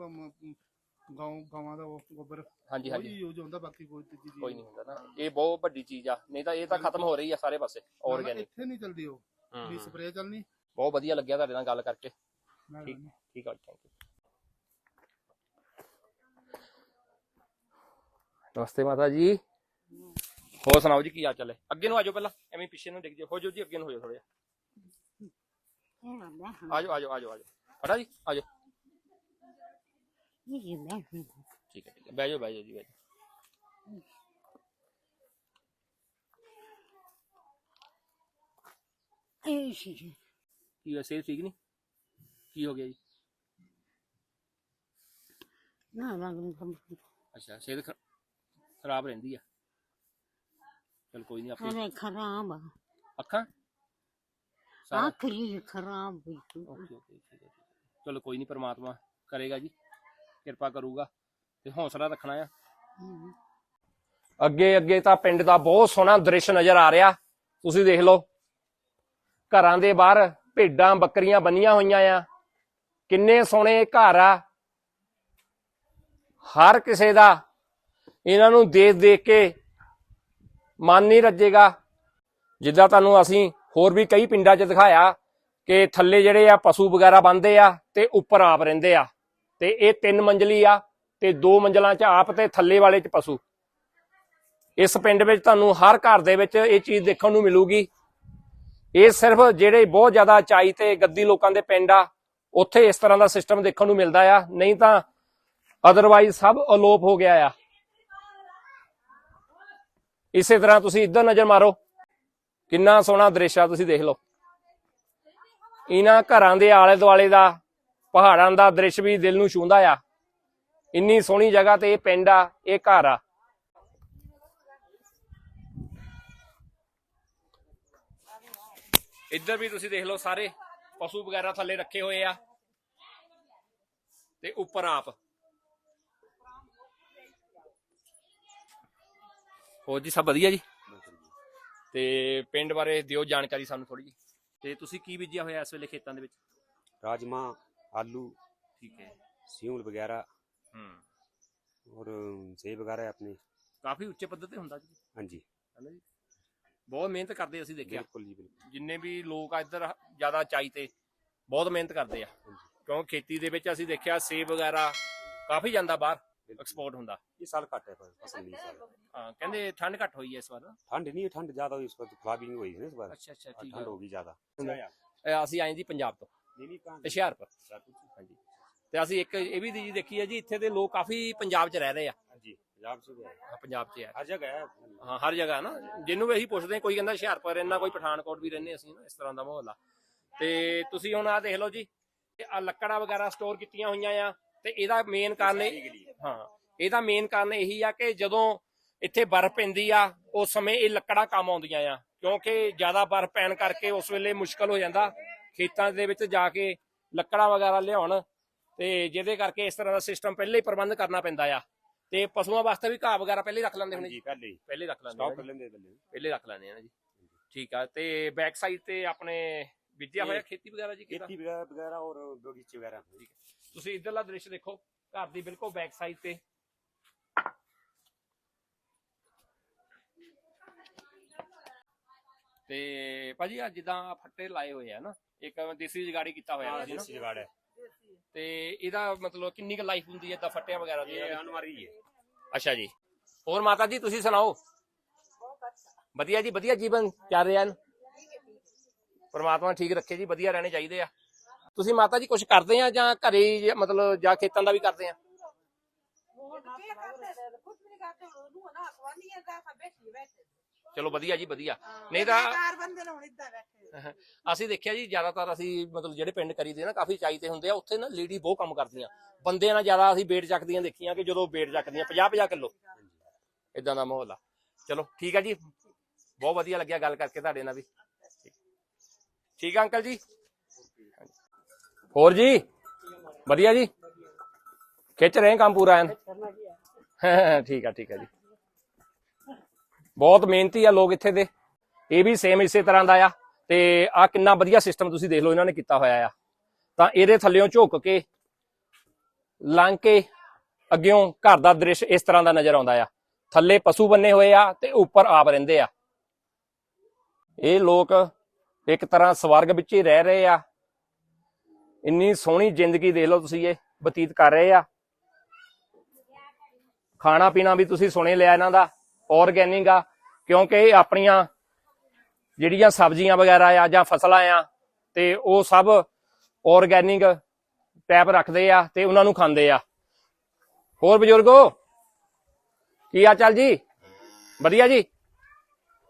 ਗਾਉ ਗਾਵਾਂ ਦਾ ਉਹ ਗੋਬਰ ਹਾਂਜੀ ਉਹੀ ਹਾਂਜੀ ਯੂਜ਼ ਹੁੰਦਾ ਬਾਕੀ ਕੋਈ ਤੀਜੀ ਚੀਜ਼ ਕੋਈ ਨਹੀਂ। ਹੁੰਦਾ ਨਾ। ਇਹ ਬਹੁਤ ਵੱਡੀ ਚੀਜ਼ ਆ ਨਹੀਂ ਤਾਂ ਇਹ ਤਾਂ ਖਤਮ ਹੋ ਰਹੀ ਆ ਸਾਰੇ ਪਾਸੇ ਨਾ, ਨਾ, ਆਰਗੈਨਿਕ ਇੱਥੇ ਨਹੀਂ ਚੱਲਦੀ ਉਹ ਵੀ ਸਪਰੇਅ ਚੱਲਣੀ। ਬਹੁਤ ਵਧੀਆ ਲੱਗਿਆ ਤੁਹਾਡੇ ਨਾਲ ਗੱਲ ਕਰਕੇ। ਮੈਂ ਠੀਕ ਠੀਕ ਆ ਥੈਂਕ ਯੂ ਨਮਸਤੇ ਮਾਤਾ ਜੀ। ਹੋਰ ਸੁਣਾਓ ਜੀ ਕੀ ਹਾਲ ਚਾਲ ਅੱਗੇ ਨੂੰ ਆਜੋ ਪਹਿਲਾਂ ਐਵੇਂ ਪਿੱਛੇ ਨੂੰ ਡਿੱਗ ਜਾਓ। ਹੋ ਜਾਓ ਜੀ ਅੱਗੇ ਨੂੰ ਹੋ ਜਾਓ ਥੋੜਾ ਜਿਹਾ। ਆਜੋ ਆਜੋ ਆਜੋ ਆਜੋ ਫੜਾ ਜੀ ਆਜੋ ਠੀਕ ਹੈ ਠੀਕ ਹੈ। ਬਹਿ ਜਾਓ ਬਹਿ ਜਾਓ ਜੀ ਬਹਿ ਜਾਓ। ਕੀ ਹੋਇਆ ਸਿਹਤ ਠੀਕ ਨਹੀਂ? ਕੀ ਹੋ ਗਿਆ ਜੀ? ਅੱਛਾ ਸਿਹਤ ਖਰਾਬ ਰਹਿੰਦੀ ਆ? ਚਲ ਕੋਈ ਨਹੀਂ ਆਪੇ ਅਰੇ ਖਰਾਬ ਆ। ਅੱਖਾਂ? ਸਾਰਾ ਆਖਰੀ ਖਰਾਬ ਹੋਈ ਓਕੇ ਓਕੇ ਠੀਕ ਹੈ ਠੀਕ ਹੈ ਚਲੋ ਕੋਈ ਨਹੀਂ ਪ੍ਰਮਾਤਮਾ ਕਰੇਗਾ ਜੀ ਕਿਰਪਾ ਕਰੂਗਾ ਤੇ ਹੌਸਲਾ ਰੱਖਣਾ ਆ। ਅੱਗੇ ਅੱਗੇ ਤਾਂ ਪਿੰਡ ਦਾ ਬਹੁਤ ਸੋਹਣਾ ਦ੍ਰਿਸ਼ ਨਜ਼ਰ ਆ ਰਿਹਾ। ਤੁਸੀਂ ਦੇਖ ਲਓ ਘਰਾਂ ਦੇ ਬਾਹਰ ਭੇਡਾਂ ਬੱਕਰੀਆਂ ਬੰਨੀਆਂ ਹੋਈਆਂ ਆ। ਕਿੰਨੇ ਸੋਹਣੇ ਘਰ ਆ। ਹਰ ਕਿਸੇ ਦਾ ਇਹਨਾਂ ਨੂੰ ਦੇਖ ਦੇਖ ਕੇ ਮਨ ਨਹੀਂ ਰੱਜੇਗਾ। ਜਿੱਦਾਂ ਤੁਹਾਨੂੰ ਅਸੀਂ ਹੋਰ ਵੀ ਕਈ ਪਿੰਡਾਂ 'ਚ ਦਿਖਾਇਆ ਕਿ ਥੱਲੇ ਜਿਹੜੇ ਆ ਪਸ਼ੂ ਵਗੈਰਾ ਬੰਦੇ ਆ ਤੇ ਉੱਪਰ ਆਪ ਰਹਿੰਦੇ ਆ। ਤੇ ਇਹ ਤਿੰਨ ਮੰਜ਼ਲੀ ਆ ਤੇ ਦੋ ਮੰਜ਼ਲਾਂ 'ਚ ਆਪ ਤੇ ਥੱਲੇ ਵਾਲੇ 'ਚ ਪਸ਼ੂ। ਇਸ ਪਿੰਡ ਵਿੱਚ ਤੁਹਾਨੂੰ ਹਰ ਘਰ ਦੇ ਵਿੱਚ ਇਹ ਚੀਜ਼ ਦੇਖਣ ਨੂੰ ਮਿਲੂਗੀ। ਇਹ ਸਿਰਫ ਜਿਹੜੇ ਬਹੁਤ ਜ਼ਿਆਦਾ ਚਾਈ ਤੇ ਗੱਦੀ ਲੋਕਾਂ ਦੇ ਪਿੰਡ ਆ, ਉੱਥੇ ਇਸ ਤਰ੍ਹਾਂ ਦਾ ਸਿਸਟਮ ਦੇਖਣ ਨੂੰ ਮਿਲਦਾ ਆ। ਨਹੀਂ ਤਾਂ ਅਦਰਵਾਈਜ਼ ਸਭ ਅਲੋਪ ਹੋ ਗਿਆ ਆ। ਇਸੇ ਤਰ੍ਹਾਂ ਤੁਸੀਂ ਇੱਧਰ ਨਜ਼ਰ ਮਾਰੋ। ਕਿੰਨਾ ਸੋਹਣਾ ਦ੍ਰਿਸ਼ ਆ, ਤੁਸੀਂ ਦੇਖ ਲਓ। ਇਹਨਾਂ ਘਰਾਂ ਦੇ ਆਲੇ ਦੁਆਲੇ ਦਾ, ਪਹਾੜਾਂ ਦਾ ਦ੍ਰਿਸ਼ ਵੀ ਦਿਲ ਨੂੰ ਛੂੰਹਦਾ ਆ। ਇੰਨੀ ਸੋਹਣੀ ਜਗ੍ਹਾ ਤੇ ਇਹ ਪਿੰਡ ਆ, ਇਹ ਘਰ ਆ। ਇੱਧਰ ਵੀ ਤੁਸੀਂ ਦੇਖ ਲਓ ਸਾਰੇ, ਪਸ਼ੂ ਵਗੈਰਾ ਥੱਲੇ ਰੱਖੇ ਹੋਏ ਆ। ਤੇ ਉੱਪਰ ਆਪ। ਹੋਰ ਜੀ ਸਭ ਵਧੀਆ ਜੀ? ਤੇ ਪਿੰਡ ਬਾਰੇ ਦਿਓ ਜਾਣਕਾਰੀ ਸਾਨੂੰ ਥੋੜੀ ਜੀ। ਤੇ ਤੁਸੀਂ ਕੀ ਬੀਜਿਆ ਹੋਇਆ ਇਸ ਵੇਲੇ ਖੇਤਾਂ ਦੇ ਵਿੱਚ? ਰਾਜਮਾ ਆਲੂ ਠੀਕ ਹੈ। ਸਿਉਂਲ ਵਗੈਰਾ। ਹੂੰ। ਔਰ ਸੇਬ ਵਗੈਰਾ ਆਪਣੇ। ਕਾਫੀ ਉੱਚੇ ਪੱਧਰ ਤੇ ਹੁੰਦਾ ਜੀ। ਹਾਂਜੀ। ਹੈਨਾ ਜੀ। ਬਹੁਤ ਮਿਹਨਤ ਕਰਦੇ ਅਸੀਂ ਦੇਖਿਆ। ਬਿਲਕੁਲ ਜੀ ਬਿਲਕੁਲ। ਜਿੰਨੇ ਵੀ ਲੋਕ ਆ ਇੱਧਰ ਜ਼ਿਆਦਾ ਚਾਈ ਤੇ ਬਹੁਤ ਮਿਹਨਤ ਕਰਦੇ ਆ। ਕਿਉਂਕਿ ਖੇਤੀ ਦੇ ਵਿੱਚ ਅਸੀਂ ਦੇਖਿਆ ਸੇਬ ਵਗੈਰਾ ਕਾਫੀ ਜਾਂਦਾ ਬਾਹਰ। ਐਕਸਪੋਰਟ ਹੁੰਦਾ। ਇਸ ਸਾਲ ਘੱਟ ਹੈ ਫਸਲ ਫਸਲ ਨਹੀਂ ਹਾਂ ਕਹਿੰਦੇ ਠੰਡ ਘੱਟ ਹੋਈ ਹੈ ਇਸ ਵਾਰ। ਠੰਡ ਨਹੀਂ ਠੰਡ ਜ਼ਿਆਦਾ ਹੋਈ ਇਸ ਵਾਰ ਖਰਾਬੀ ਨਹੀਂ ਹੋਈ ਇਸ ਵਾਰ। ਅੱਛਾ ਅੱਛਾ ਠੀਕ ਠੰਡ ਹੋ। ਗਈ ਜ਼ਿਆਦਾ। ਅ, ਅਸੀਂ ਆਏ ਜੀ ਪੰਜਾਬ ਤੋਂ ਨਹੀਂ ਨਹੀਂ ਕਾਂ ਹੁਸ਼ਿਆਰਪੁਰ। ਹਾਂਜੀ। ਤੇ ਅਸੀਂ ਇੱਕ ਇਹ ਵੀ ਚੀਜ਼ ਦੇਖੀ ਹੈ ਜੀ ਇੱਥੇ ਦੇ ਲੋਕ ਕਾਫੀ ਪੰਜਾਬ 'ਚ ਰਹਿ ਰਹੇ ਆ। ਹਾਂਜੀ ਪੰਜਾਬ ਸੇ ਹੈ। ਹਾਂ, ਪੰਜਾਬ 'ਚ ਆ ਹਰ ਜਗ੍ਹਾ ਹੈ। ਹਾਂ ਹਰ ਜਗ੍ਹਾ ਨਾ ਜਿਹਨੂੰ ਵੀ ਅਸੀਂ ਪੁੱਛਦੇ ਹਾਂ, ਕੋਈ ਕਹਿੰਦਾ ਹੁਸ਼ਿਆਰਪੁਰ ਰਹਿਣਾ ਕੋਈ ਪਠਾਨਕੋਟ ਵੀ ਰਹਿੰਦੇ ਅਸੀਂ ਇਸ ਤਰ੍ਹਾਂ ਦਾ ਮਾਹੌਲ ਆ। ਤੇ ਤੁਸੀਂ ਹੁਣ ਆ ਦੇਖ ਲਓ ਜੀ ਆ ਲੱਕੜਾਂ ਵਗੈਰਾ ਸਟੋਰ ਕੀਤੀਆਂ ਹੋਈਆਂ ਆ। ਤੇ ਇਹਦਾ ਮੇਨ ਕਾਰਨ ਇਹ ਹਾਂ ਇਹਦਾ ਮੇਨ ਕਾਰਨ ਇਹੀ ਆ ਕਿ ਜਦੋਂ ਇੱਥੇ ਬਰਫ਼ ਪੈਂਦੀ ਆ ਉਸ ਸਮੇਂ ਇਹ ਲੱਕੜਾਂ ਕੰਮ ਆਉਂਦੀਆਂ ਆ ਕਿਉਂਕਿ ਜ਼ਿਆਦਾ ਬਰਫ਼ ਪੈਣ ਕਰਕੇ ਉਸ ਵੇਲੇ ਮੁਸ਼ਕਲ ਹੋ ਜਾਂਦਾ ਖੇਤਾਂ ਦੇ ਵਿੱਚ ਜਾ ਕੇ ਲੱਕੜਾਂ ਵਗੈਰਾ ਲਿਆਉਣ ਤੇ ਜਿਹਦੇ ਕਰਕੇ ਇਸ ਤਰ੍ਹਾਂ ਦਾ ਸਿਸਟਮ ਪਹਿਲੇ ਹੀ ਪ੍ਰਬੰਧ ਕਰਨਾ ਪੈਂਦਾ ਆ। ਤੇ ਪਸ਼ੂਆਂ ਵਾਸਤੇ ਵੀ ਘਾਹ ਵਗੈਰਾ ਪਹਿਲੇ ਰੱਖ ਲੈਂਦੇ ਹੁੰਦੇ ਜੀ। ਪਹਿਲੇ ਪਹਿਲੇ ਰੱਖ ਲੈਂਦੇ ਸਟਾਕ ਲੈਂਦੇ ਪਹਿਲੇ ਰੱਖ ਲੈਂਦੇ ਆ ਜੀ। ਠੀਕ ਆ ਤੇ ਬੈਕ ਸਾਈਡ ਤੇ ਆਪਣੇ ਵਿਦਿਆ ਹੋਇਆ ਖੇਤੀ ਵਗੈਰਾ ਜੀ ਖੇਤੀ ਵਗੈਰਾ ਔਰ ਬਗੀਚੇ ਵਗੈਰਾ। ਠੀਕ ਹੈ ਤੁਸੀਂ ਇਧਰਲਾ ਦ੍ਰਿਸ਼ ਦੇਖੋ ਘਰ ਦੀ ਬਿਲਕੁਲ ਬੈਕ ਸਾਈਡ ਤੇ। ਤੇ ਭਾਜੀ ਆ ਜਿੱਦਾਂ ਫੱਟੇ ਲਾਏ ਹੋਏ ਆ ਨਾ ਇੱਕ ਦੇਸੀ ਜਗਾੜੀ ਕੀਤਾ ਹੋਇਆ ਹੈ ਦੇਸੀ ਜਗਾੜ ਤੇ ਇਹਦਾ ਮਤਲਬ ਕਿੰਨੀ ਕੁ ਲਾਈਫ ਹੁੰਦੀ ਹੈ ਤਾਂ ਫੱਟਿਆਂ ਵਗੈਰਾ ਦੀ ਇਹ ਅਨਵਾਰੀ ਹੈ। ਅੱਛਾ ਜੀ। ਹੋਰ ਮਾਤਾ ਜੀ ਤੁਸੀਂ ਸੁਣਾਓ? ਵਧੀਆ ਜੀ ਵਧੀਆ ਜੀਵਨ ਚੱਲ ਰਿਹਾ ਹਨ ਪਰਮਾਤਮਾ ਠੀਕ ਰੱਖੇ ਜੀ ਵਧੀਆ ਰਹਿਣੇ ਚਾਹੀਦੇ ਆ। ਤੁਸੀਂ ਮਾਤਾ ਜੀ ਕੁਝ ਕਰਦੇ ਆ ਜਾਂ ਘਰੇ ਹੀ ਮਤਲਬ ਜਾਂ ਖੇਤਾਂ ਦਾ ਵੀ ਕਰਦੇ ਆ? ਚਲੋ ਵਧੀਆ ਜੀ ਵਧੀਆ। ਨਹੀਂ ਤਾਂ ਅਸੀਂ ਦੇਖਿਆ ਜੀ ਜ਼ਿਆਦਾਤਰ ਅਸੀਂ ਮਤਲਬ ਜਿਹੜੇ ਪਿੰਡ ਕਰੀਦੇ ਨਾ ਕਾਫੀ ਚਾਈਤੇ ਹੁੰਦੇ ਆ ਉੱਥੇ ਨਾ ਲੇਡੀ ਬਹੁਤ ਕੰਮ ਕਰਦੀਆਂ। ਬੰਦਿਆਂ ਨਾਲ ਜ਼ਿਆਦਾ ਅਸੀਂ ਵੇਟ ਚੱਕਦੀਆਂ ਦੇਖੀਆਂ ਕਿ ਜਦੋਂ ਵੇਟ ਚੱਕਦੀਆਂ 50 50 ਕਿਲੋ। ਇਦਾਂ ਦਾ ਮਾਹੌਲ ਆ। ਚਲੋ ਠੀਕ ਆ ਜੀ। ਬਹੁਤ ਵਧੀਆ ਲੱਗਿਆ ਗੱਲ ਕਰਕੇ ਤੁਹਾਡੇ ਨਾਲ ਵੀ। ਠੀਕ ਆ ਅੰਕਲ ਜੀ? ਹੋਰ ਜੀ? ਵਧੀਆ ਜੀ? ਖਿੱਚ ਰਹੇ ਕੰਮ ਪੂਰਾ ਐਨ? ਠੀਕ ਆ ਠੀਕ ਆ ਜੀ। ਬਹੁਤ ਮਿਹਨਤੀ ਆ ਲੋਕ ਇੱਥੇ ਦੇ। ਇਹ ਵੀ ਸੇਮ ਇਸੇ ਤਰ੍ਹਾਂ ਦਾ ਆ ਤੇ ਆ ਕਿੰਨਾ ਵਧੀਆ ਸਿਸਟਮ ਤੁਸੀਂ ਦੇਖ ਲਓ ਇਹਨਾਂ ਨੇ ਕੀਤਾ ਹੋਇਆ ਆ। ਤਾਂ ਇਹਦੇ ਥੱਲੇੋਂ ਝੁੱਕ ਕੇ, ਲੰਘ ਕੇ ਅੱਗਿਓਂ ਘਰ ਦਾ ਦ੍ਰਿਸ਼ ਇਸ ਤਰ੍ਹਾਂ ਦਾ ਨਜ਼ਰ ਆਉਂਦਾ ਆ। ਥੱਲੇ ਪਸ਼ੂ ਬੰਨੇ ਹੋਏ ਆ ਤੇ ਉੱਪਰ ਆਪ ਰਹਿੰਦੇ ਆ। ਇਹ ਲੋਕ ਇੱਕ ਤਰ੍ਹਾਂ ਸਵਰਗ ਵਿੱਚ ਹੀ ਰਹਿ ਰਹੇ ਆ। ਇੰਨੀ ਸੋਹਣੀ ਜ਼ਿੰਦਗੀ ਦੇਖ ਲਓ ਤੁਸੀਂ ਇਹ, ਬਤੀਤ ਕਰ ਰਹੇ ਆ। ਖਾਣਾ ਪੀਣਾ ਵੀ ਤੁਸੀਂ ਸੁਣੇ ਲਿਆ ਇਹਨਾਂ ਦਾ ਆਰਗੈਨਿਕ ਆ, ਕਿਉਂਕਿ ਇਹ ਆਪਣੀਆਂ ਜਿਹੜੀਆਂ ਸਬਜ਼ੀਆਂ ਵਗੈਰਾ ਆ ਜਾਂ ਫਸਲਾਂ ਆ, ਤੇ ਉਹ ਸਭ ਆਰਗੈਨਿਕ ਟੈਪ ਰੱਖਦੇ ਆ ਤੇ ਉਹਨਾਂ ਨੂੰ ਖਾਂਦੇ ਆ। ਹੋਰ ਬਜ਼ੁਰਗੋ, ਕੀ ਆ ਚੱਲ ਜੀ? ਵਧੀਆ ਜੀ?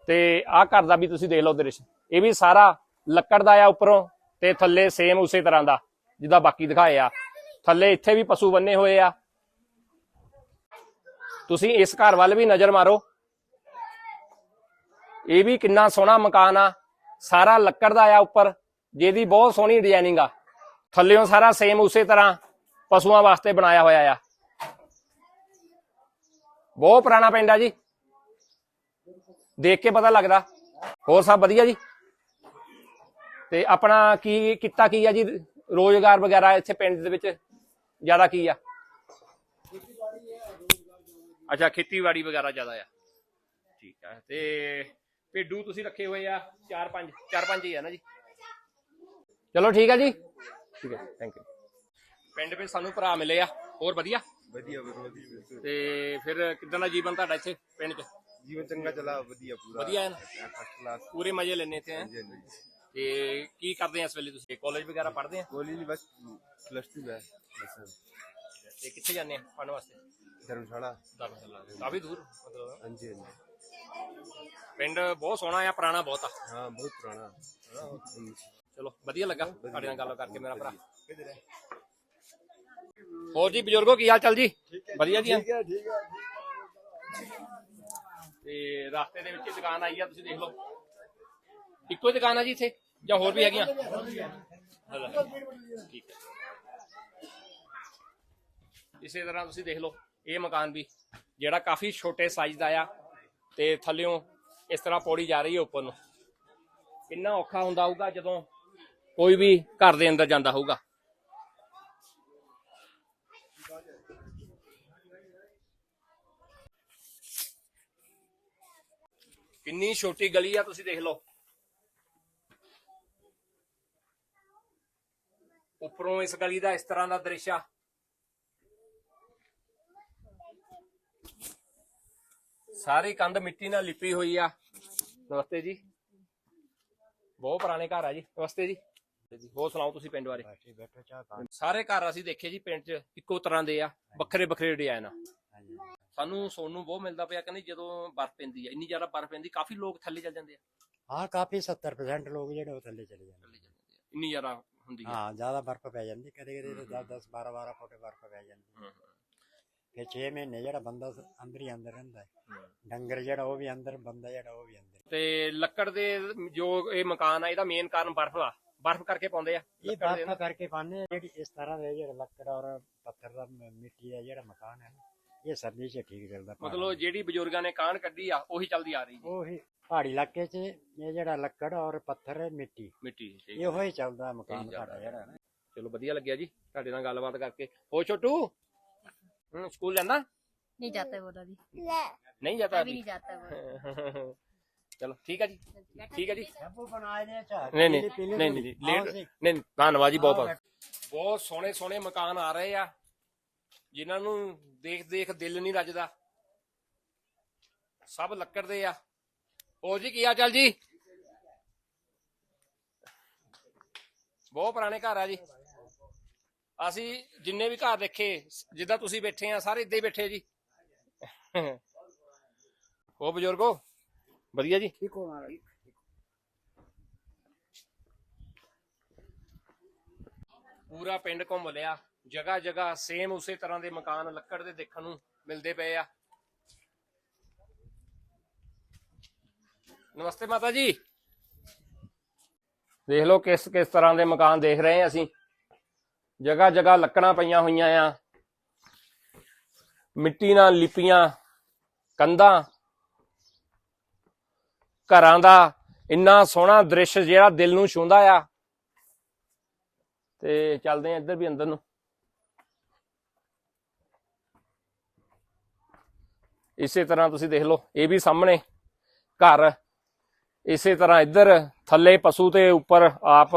ਤੇ ਆਹ ਘਰ ਦਾ ਵੀ ਤੁਸੀਂ ਦੇਖ ਲਓ ਦ੍ਰਿਸ਼, ਇਹ ਵੀ ਸਾਰਾ ਲੱਕੜ ਦਾ ਆ ਉੱਪਰੋਂ। ਤੇ ਥੱਲੇ ਸੇਮ ਉਸੇ ਤਰ੍ਹਾਂ ਦਾ, ਜਿੱਦਾਂ ਬਾਕੀ ਦਿਖਾਏ ਆ। ਥੱਲੇ ਇੱਥੇ ਵੀ ਪਸ਼ੂ ਬੰਨੇ ਹੋਏ ਆ। ਤੁਸੀਂ ਇਸ ਘਰ ਵੱਲ ਵੀ ਨਜ਼ਰ ਮਾਰੋ। ਇਹ ਵੀ ਕਿੰਨਾ ਸੋਹਣਾ ਮਕਾਨ ਆ। ਸਾਰਾ ਲੱਕੜ ਦਾ ਆ ਉੱਪਰ, ਜਿਹਦੀ ਬਹੁਤ ਸੋਹਣੀ ਡਿਜ਼ਾਈਨਿੰਗ ਆ। ਥੱਲਿਓਂ ਸਾਰਾ ਸੇਮ ਉਸੇ ਤਰ੍ਹਾਂ ਪਸ਼ੂਆਂ ਵਾਸਤੇ ਬਣਾਇਆ ਹੋਇਆ ਆ। ਬਹੁਤ ਪੁਰਾਣਾ ਪਿੰਡ ਆ ਜੀ। ਦੇਖ ਕੇ ਪਤਾ ਲੱਗਦਾ। ਹੋਰ ਸਭ ਵਧੀਆ ਜੀ? ਤੇ ਆਪਣਾ ਕੀ ਕੀਤਾ ਕੀ ਆ ਜੀ? ਰੋਜ਼ਗਾਰ ਵਗੈਰਾ ਇੱਥੇ ਪਿੰਡ ਦੇ ਵਿੱਚ ਜ਼ਿਆਦਾ ਕੀ ਆ? ਅੱਛਾ ਖੇਤੀਬਾੜੀ ਵਗੈਰਾ ਜ਼ਿਆਦਾ ਆ। ਠੀਕ ਆ ਤੇ ਭੇਡੂ ਤੁਸੀਂ ਰੱਖੇ ਹੋਏ ਆ ਚਾਰ ਪੰਜ ਚਾਰ ਪੰਜ ਹੀ ਆ ਨਾ ਜੀ? ਚਲੋ ਠੀਕ ਆ ਜੀ। ਠੀਕ ਹੈ ਥੈਂਕ ਯੂ ਪਿੰਡ ਵਿੱਚ ਸਾਨੂੰ ਭਰਾ ਮਿਲੇ ਆ ਹੋਰ ਵਧੀਆ? ਵਧੀਆ ਵਧੀਆ ਤੇ ਫਿਰ ਕਿਦਾਂ ਦਾ ਜੀਵਨ ਤੁਹਾਡਾ ਇੱਥੇ ਪਿੰਡ 'ਚ? ਜੀਵਨ ਚੰਗਾ ਚਲਾ ਵਧੀਆ ਪੂਰਾ। ਵਧੀਆ ਹੈ ਨਾ? ਫਸਟ ਕਲਾਸ ਪੂਰੇ ਮਜ਼ੇ ਲੈਣੇ ਇੱਥੇ ਹੈਂ? ਤੇ ਕੀ ਕਰਦੇ ਆ ਇਸ ਵੇਲੇ ਤੁਸੀਂ? ਕਾਲਜ ਵਗੈਰਾ ਪੜ੍ਹਦੇ ਆ? ਗੋਲੀ ਨਹੀਂ ਬਸ ਪਲੱਸ 2 ਹੈ ਬਸ। ਤੇ ਕਿੱਥੇ ਜਾਂਦੇ ਆ ਪੜ੍ਹਨ ਵਾਸਤੇ? ਧਰਮਸ਼ਾਲਾ। ਧਰਮਸ਼ਾਲਾ ਕਾਫੀ ਦੂਰ ਮਤਲਬ। ਹਾਂਜੀ ਹਾਂਜੀ। ਪਿੰਡ ਬਹੁਤ ਸੋਹਣਾ ਆ ਪੁਰਾਣਾ ਬਹੁਤ ਆ। ਹਾਂ ਬਹੁਤ ਪੁਰਾਣਾ। ਚਲੋ ਵਧੀਆ ਲੱਗਾ ਤੁਹਾਡੇ ਨਾਲ ਗੱਲ ਕਰਕੇ ਮੇਰਾ ਭਰਾ। ਹੋਰ ਜੀ ਬਜ਼ੁਰਗੋ ਕੀ ਹਾਲ ਚਾਲ ਜੀ? ਵਧੀਆ ਜੀ? ਠੀਕ ਹੈ ਠੀਕ ਹੈ। ਤੇ ਰਸਤੇ ਦੇ ਵਿੱਚ ਦੁਕਾਨ ਆਈ ਆ ਤੁਸੀਂ ਦੇਖ ਲਓ। ਇੱਕੋ ਹੀ ਦੁਕਾਨ ਆ ਜੀ ਇੱਥੇ, ਜਾਂ ਹੋਰ ਵੀ ਹੈਗੀਆਂ? ਠੀਕ ਹੈ। ਇਸੇ ਤਰ੍ਹਾਂ ਤੁਸੀਂ ਦੇਖ ਲਓ, ਇਹ ਮਕਾਨ ਵੀ, ਜਿਹੜਾ ਕਾਫੀ ਛੋਟੇ ਸਾਈਜ਼ ਦਾ ਆ, ਤੇ ਥੱਲਿਓਂ ਇਸ ਤਰ੍ਹਾਂ ਪੌੜੀ ਜਾ ਰਹੀ ਹੈ ਉੱਪਰ ਨੂੰ। ਕਿੰਨਾ ਔਖਾ ਹੁੰਦਾ ਹੋਊਗਾ ਜਦੋਂ ਕੋਈ ਵੀ ਘਰ ਦੇ ਅੰਦਰ ਜਾਂਦਾ ਹੋਊਗਾ। ਕਿੰਨੀ ਛੋਟੀ ਗਲੀ ਆ ਤੁਸੀਂ ਦੇਖ ਲਓ। ਉੱਪਰੋਂ ਇਸ ਗਲੀ ਦਾ ਇਸ ਤਰ੍ਹਾਂ ਦਾ ਦ੍ਰਿਸ਼ ਆ ਸਾਰੀ ਕੰਧ ਮਿੱਟੀ ਨਾਲ ਲਿਪੀ ਹੋਈ ਆ ਨਮਸਤੇ ਜੀ ਬਹੁਤ ਪੁਰਾਣੇ ਘਰ ਆ ਜੀ ਨਮਸਤੇ ਜੀ ਜੀ ਹੋਰ ਸੁਣਾਓ ਤੁਸੀਂ ਪਿੰਡ ਬਾਰੇ ਸਾਰੇ ਘਰ ਅਸੀਂ ਦੇਖੇ ਜੀ ਪਿੰਡ 'ਚ ਇੱਕੋ ਤਰ੍ਹਾਂ ਦੇ ਆ ਵੱਖਰੇ ਵੱਖਰੇ ਡਿਜ਼ਾਈਨ ਆ ਸਾਨੂੰ ਸੋਨ ਨੂੰ ਬਹੁਤ ਮਿਲਦਾ ਪਿਆ ਕਹਿੰਦੇ ਜਦੋਂ ਬਰਫ਼ ਪੈਂਦੀ ਆ ਇੰਨੀ ਜ਼ਿਆਦਾ ਬਰਫ਼ ਪੈਂਦੀ ਕਾਫੀ ਲੋਕ ਥੱਲੇ ਚੱਲ ਜਾਂਦੇ ਆ ਹਾਂ ਕਾਫੀ 70% ਲੋਕ ਜਿਹੜੇ ਉਹ ਥੱਲੇ ਚਲੇ ਜਾਂਦੇ ਥੱਲੇ ਚੱਲ ਜਾਂਦੇ ਆ ਇੰਨੀ ਜ਼ਿਆਦਾ ਹੁੰਦੀ ਆ ਹਾਂ ਜ਼ਿਆਦਾ ਬਰਫ਼ ਪੈ ਜਾਂਦੀ ਕਦੇ ਕਦੇ 10 10 12 12 ਫੁੱਟ ਬਰਫ਼ ਪੈ ਜਾਂਦੀ ਹੂੰ, ਫਿਰ 6 ਮਹੀਨੇ ਜਿਹੜਾ ਬੰਦਾ ਅੰਦਰ ਹੀ ਅੰਦਰ ਰਹਿੰਦਾ ਹੈ। ਹੂੰ। ਡੰਗਰ ਜਿਹੜਾ ਉਹ ਵੀ ਅੰਦਰ ਬੰਦਾ ਜਿਹੜਾ ਉਹ ਵੀ ਅੰਦਰ। ਤੇ ਲੱਕੜ ਦੇ ਜੋ ਇਹ ਮਕਾਨ ਆ ਇਹਦਾ ਮੇਨ ਕਾਰਨ ਬਰਫ਼ ਆ। ਬਰਫ਼ ਕਰਕੇ ਪਾਉਂਦੇ ਆ ਇਹ ਬਰਫ਼ ਕਰਕੇ ਪਾਣੇ ਜਿਹੜੀ ਇਸ ਤਰ੍ਹਾਂ ਦੇ ਜਿਹੜੇ ਲੱਕੜ ਔਰ ਪੱਥਰ ਦਾ ਮਿੱਟੀ ਦਾ ਜਿਹੜਾ ਮਕਾਨ ਹੈ ਇਹ ਸਰਦੀ 'ਚ ਠੀਕ ਚੱਲਦਾ। ਮਤਲਬ ਜਿਹੜੀ ਬਜ਼ੁਰਗਾਂ ਨੇ ਕਾਣ ਕੱਢੀ ਆ ਉਹੀ ਚੱਲਦੀ ਆ ਰਹੀ ਜੀ। ਉਹ ਹੀ ਪਹਾੜੀ ਇਲਾਕੇ 'ਚ ਇਹ ਜਿਹੜਾ ਲੱਕੜ ਔਰ ਪੱਥਰ ਹੈ ਮਿੱਟੀ ਮਿੱਟੀ ਠੀਕ ਆ। ਇਹੋ ਹੀ ਚੱਲਦਾ ਮਕਾਨ ਇਹੀ ਚੱਲਦਾ। ਸਾਡਾ ਜਿਹੜਾ ਨਾ ਚਲੋ ਵਧੀਆ ਲੱਗਿਆ ਜੀ ਤੁਹਾਡੇ ਨਾਲ ਗੱਲਬਾਤ ਕਰਕੇ ਹੋ ਛੋਟੂ ਹੂੰ ਸਕੂਲ ਜਾਂਦਾ नहीं जाता है बोला अभी ਨਹੀਂ ਜਾਂਦਾ अभी ਅਭੀ नहीं जाता है बोला ਚਲੋ ਠੀਕ ਹੈ ਜੀ ਠੀਕ ਹੈ ਜੀ ਸਭੂ ਬਣਾਏ ਨੇ ਚਾਹ ਨਹੀਂ ਨਹੀਂ ਨਹੀਂ ਨਹੀਂ ਨਹੀਂ ਲੇਟ ਨਹੀਂ ਨਹੀਂ, ਧੰਨਵਾਦ ਜੀ ਬਹੁਤ ਬਹੁਤ ਬਹੁਤ ਸੋਹਣੇ ਸੋਹਣੇ ਮਕਾਨ ਆ ਰਹੇ ਆ ਜਿਨ੍ਹਾਂ ਨੂੰ ਦੇਖ ਦੇਖ ਦਿਲ ਨਹੀਂ ਰੱਜਦਾ ਸਭ ਲੱਕੜ ਦੇ ਆ ਹੋਰ ਜੀ ਕੀ ਆ ਚੱਲ ਜੀ? ਬਹੁਤ ਪੁਰਾਣੇ ਘਰ ਆ ਜੀ। ਅਸੀਂ ਜਿੰਨੇ ਵੀ ਘਰ ਦੇਖੇ ਜਿੱਦਾਂ ਤੁਸੀਂ ਬੈਠੇ ਆ ਸਾਰੇ ਇੱਦਾਂ ਹੀ ਬੈਠੇ ਜੀ। ਉਹ ਬਜ਼ੁਰਗੋ ਵਧੀਆ ਜੀ? ਪੂਰਾ ਪਿੰਡ ਘੁੰਮ ਲਿਆ। ਜਗ੍ਹਾ ਜਗ੍ਹਾ ਸੇਮ ਉਸੇ ਤਰ੍ਹਾਂ ਦੇ ਮਕਾਨ ਲੱਕੜ ਦੇ ਦੇਖਣ ਨੂੰ ਮਿਲਦੇ ਪਏ ਆ। ਨਮਸਤੇ ਮਾਤਾ ਜੀ। ਦੇਖ ਲਓ ਕਿਸ ਕਿਸ ਤਰ੍ਹਾਂ ਦੇ ਮਕਾਨ ਦੇਖ ਰਹੇ ਆ ਅਸੀਂ। ਜਗ੍ਹਾ ਜਗ੍ਹਾ ਲੱਕੜਾਂ ਪਈਆਂ ਹੋਈਆਂ ਆ। ਮਿੱਟੀ ਨਾਲ ਲਿਪੀਆਂ ਕੰਧਾਂ। ਘਰਾਂ ਦਾ ਇੰਨਾ ਸੋਹਣਾ ਦ੍ਰਿਸ਼ ਜਿਹੜਾ ਦਿਲ ਨੂੰ ਛੂੰਦਾ ਆ। ਤੇ ਚੱਲਦੇ ਆ ਇੱਧਰ ਵੀ ਅੰਦਰ ਨੂੰ। ਇਸੇ ਤਰ੍ਹਾਂ ਤੁਸੀਂ ਦੇਖ ਲਓ, ਇਹ ਵੀ ਸਾਹਮਣੇ ਘਰ। ਇਸੇ ਤਰ੍ਹਾਂ ਇੱਧਰ ਥੱਲੇ ਪਸ਼ੂ ਤੇ ਉੱਪਰ ਆਪ।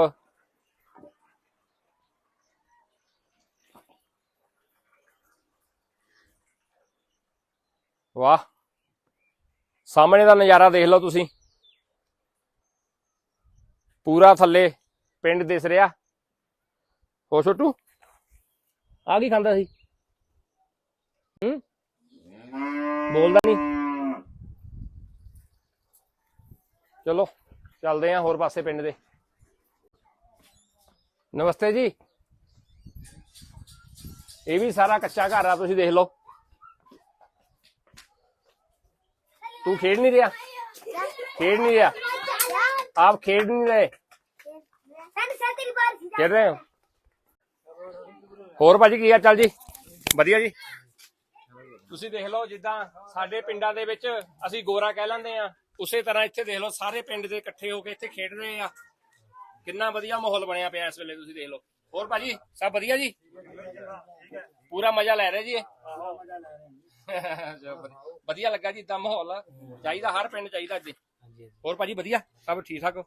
ਵਾਹ। ਸਾਹਮਣੇ ਦਾ ਨਜ਼ਾਰਾ ਦੇਖ ਲਓ ਤੁਸੀਂ। ਪੂਰਾ ਥੱਲੇ ਪਿੰਡ ਦਿਸ ਰਿਹਾ। ਹੋ ਛੋਟੂ ਆ ਕੀ ਖਾਂਦਾ ਸੀ? ਹੂੰ? ਬੋਲਦਾ ਨਹੀਂ। ਚਲੋ, ਚੱਲਦੇ ਆਂ ਹੋਰ ਪਾਸੇ ਪਿੰਡ ਦੇ। ਨਮਸਤੇ ਜੀ। ਇਹ ਵੀ ਸਾਰਾ ਕੱਚਾ ਘਰ ਆ, ਤੁਸੀਂ ਦੇਖ ਲਓ। ਤੂੰ ਖੇਡ ਨਹੀਂ ਰਿਹਾ? ਖੇਡ ਨਹੀਂ ਰਿਹਾ? ਆਪ ਖੇਡ ਨਹੀਂ ਰਹੇ? ਖੇਡ ਰਹੇ ਹੋ? ਹੋਰ ਭਾਜੀ ਕੀ ਆ ਚੱਲ ਜੀ? ਵਧੀਆ ਜੀ। ਤੁਸੀਂ ਦੇਖ ਲਓ, ਜਿੱਦਾਂ ਸਾਡੇ ਪਿੰਡਾਂ ਦੇ ਵਿੱਚ ਅਸੀਂ ਗੋਰਾ ਕਹਿ ਲੈਂਦੇ ਆ। ਉਸੇ ਤਰ੍ਹਾਂ ਇੱਥੇ ਦੇਖ ਲਓ, ਸਾਰੇ ਪਿੰਡ ਦੇ ਇਕੱਠੇ ਹੋ ਕੇ ਇੱਥੇ ਖੇਡ ਰਹੇ ਆ। ਕਿੰਨਾ ਵਧੀਆ ਮਾਹੌਲ ਬਣਿਆ ਪਿਆ ਇਸ ਵੇਲੇ ਤੁਸੀਂ ਦੇਖ ਲਓ। ਹੋਰ ਭਾਜੀ, ਸਭ ਵਧੀਆ ਜੀ? ਪੂਰਾ ਮਜ਼ਾ ਲੈ ਰਹੇ ਜੀ ਵਧੀਆ। ਲੱਗਾ ਜੀ ਇਦਾਂ ਮਾਹੌਲ। ਚਾਹੀਦਾ ਹਰ ਪਿੰਡ ਚਾਹੀਦਾ ਅੱਜ। ਹੋਰ ਭਾਜੀ, ਵਧੀਆ? ਸਭ ਠੀਕ ਠਾਕ ਹੋ?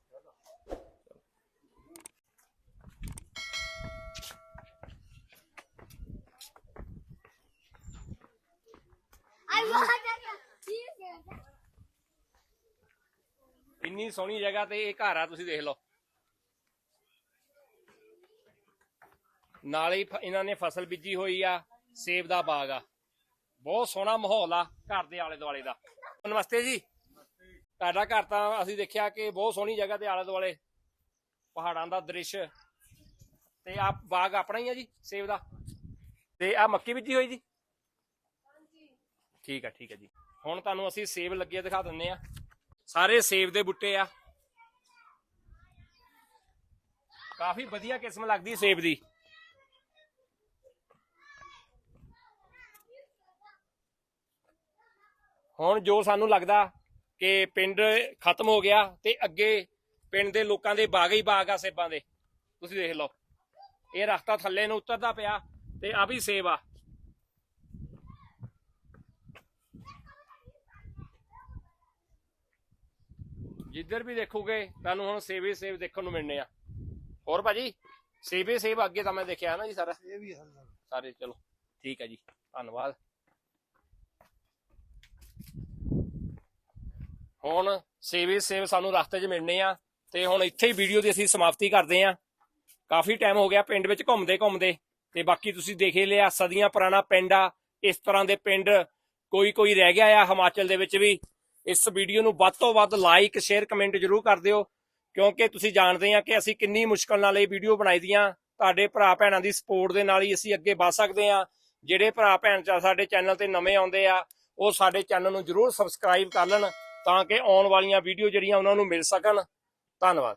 ਇੰਨੀ ਸੋਹਣੀ ਜਗ੍ਹਾ ਤੇ ਇਹ ਘਰ ਆ ਤੁਸੀਂ ਦੇਖ ਲਓ। ਨਾਲੇ ਇਹਨਾਂ ਨੇ ਫਸਲ ਬੀਜੀ ਹੋਈ ਆ ਸੇਬ ਦਾ ਬਾਗ ਆ। ਬਹੁਤ ਸੋਹਣਾ ਮਾਹੌਲ ਆ ਘਰ ਦੇ ਆਲੇ ਦੁਆਲੇ ਦਾ। ਨਮਸਤੇ ਜੀ। ਤੁਹਾਡਾ ਘਰ ਤਾਂ ਅਸੀਂ ਦੇਖਿਆ ਕਿ ਬਹੁਤ ਸੋਹਣੀ ਜਗ੍ਹਾ ਤੇ ਆਲੇ ਦੁਆਲੇ ਪਹਾੜਾਂ ਦਾ ਦ੍ਰਿਸ਼। ਤੇ ਆ ਬਾਗ ਆਪਣਾ ਹੀ ਆ ਜੀ ਸੇਬ ਦਾ। ਤੇ ਆ ਮੱਕੀ ਬੀਜੀ ਹੋਈ ਜੀ? ਠੀਕ ਆ ਠੀਕ ਆ ਜੀ। ਹੁਣ ਤੁਹਾਨੂੰ ਅਸੀਂ ਸੇਬ ਲੱਗੇ ਦਿਖਾ ਦਿੰਨੇ ਆ। ਸਾਰੇ ਸੇਬ ਦੇ ਬੂਟੇ ਆ। ਕਾਫੀ ਵਧੀਆ ਕਿਸਮ ਲੱਗਦੀ ਸੇਬ ਦੀ। ਹੁਣ ਜੋ ਸਾਨੂੰ ਲੱਗਦਾ ਕਿ ਪਿੰਡ ਖਤਮ ਹੋ ਗਿਆ ਤੇ ਅੱਗੇ ਪਿੰਡ ਦੇ ਲੋਕਾਂ ਦੇ ਬਾਗ ਹੀ ਬਾਗ ਆ ਸੇਬਾਂ ਦੇ। ਤੁਸੀਂ ਦੇਖ ਲਓ। ਇਹ ਰਸਤਾ ਥੱਲੇ ਨੂੰ ਉਤਰਦਾ ਪਿਆ ਤੇ ਆ ਵੀ ਸੇਬ ਆ। ਜਿੱਧਰ ਵੀ ਦੇਖੋਗੇ ਤੁਹਾਨੂੰ ਹੁਣ ਸੇਬੇ ਸੇਬ ਦੇਖਣ ਨੂੰ ਮਿਲਣੇ ਆ। ਹੋਰ ਭਾਜੀ ਸੇਬੇ ਸੇਬ ਅੱਗੇ ਤਾਂ ਮੈਂ ਦੇਖਿਆ ਨਾ ਜੀ ਸਾਰਾ। ਇਹ ਵੀ ਸਾਰੇ। ਚਲੋ ਠੀਕ ਹੈ ਜੀ ਧੰਨਵਾਦ। ਹੁਣ ਸੇਵੇ ਸੇਵ ਸਾਨੂੰ ਰਸਤੇ 'ਚ ਮਿਲਣੇ ਆ ਤੇ ਹੁਣ ਇੱਥੇ ਹੀ ਵੀਡੀਓ ਦੀ ਅਸੀਂ ਸਮਾਪਤੀ ਕਰਦੇ ਆ। ਕਾਫੀ ਟਾਈਮ ਹੋ ਗਿਆ ਪਿੰਡ ਵਿੱਚ ਘੁੰਮਦੇ ਘੁੰਮਦੇ ਤੇ ਬਾਕੀ ਤੁਸੀਂ ਦੇਖ ਲਿਆ ਸਦੀਆਂ ਪੁਰਾਣਾ ਪਿੰਡ ਆ। ਇਸ ਤਰ੍ਹਾਂ ਦੇ ਪਿੰਡ ਕੋਈ ਕੋਈ ਰਹਿ ਗਿਆ ਆ ਹਿਮਾਚਲ ਦੇ ਵਿੱਚ ਵੀ। ਇਸ ਵੀਡੀਓ ਨੂੰ ਵੱਧ ਤੋਂ ਵੱਧ ਲਾਈਕ ਸ਼ੇਅਰ ਕਮੈਂਟ ਜਰੂਰ ਕਰ ਦਿਓ, ਕਿਉਂਕਿ ਤੁਸੀਂ ਜਾਣਦੇ ਆ ਕਿ ਅਸੀਂ ਕਿੰਨੀ ਮੁਸ਼ਕਲ ਨਾਲ ਇਹ ਵੀਡੀਓ ਬਣਾਈ ਦੀਆਂ। ਤੁਹਾਡੇ ਭਰਾ ਭੈਣਾਂ ਦੀ ਸਪੋਰਟ ਦੇ ਨਾਲ ਹੀ ਅਸੀਂ ਅੱਗੇ ਵਧ ਸਕਦੇ ਆ। ਜਿਹੜੇ ਭਰਾ ਭੈਣ ਚਾ ਸਾਡੇ ਚੈਨਲ ਤੇ ਨਵੇਂ ਆਉਂਦੇ ਆ, ਉਹ ਸਾਡੇ ਚੈਨਲ ਨੂੰ ਜਰੂਰ ਸਬਸਕ੍ਰਾਈਬ ਕਰ ਲੈਣ, ਤਾਂ ਕਿ ਆਉਣ ਵਾਲੀਆਂ ਵੀਡੀਓ ਜਿਹੜੀਆਂ ਉਹਨਾਂ ਨੂੰ ਮਿਲ ਸਕਣ। ਧੰਨਵਾਦ।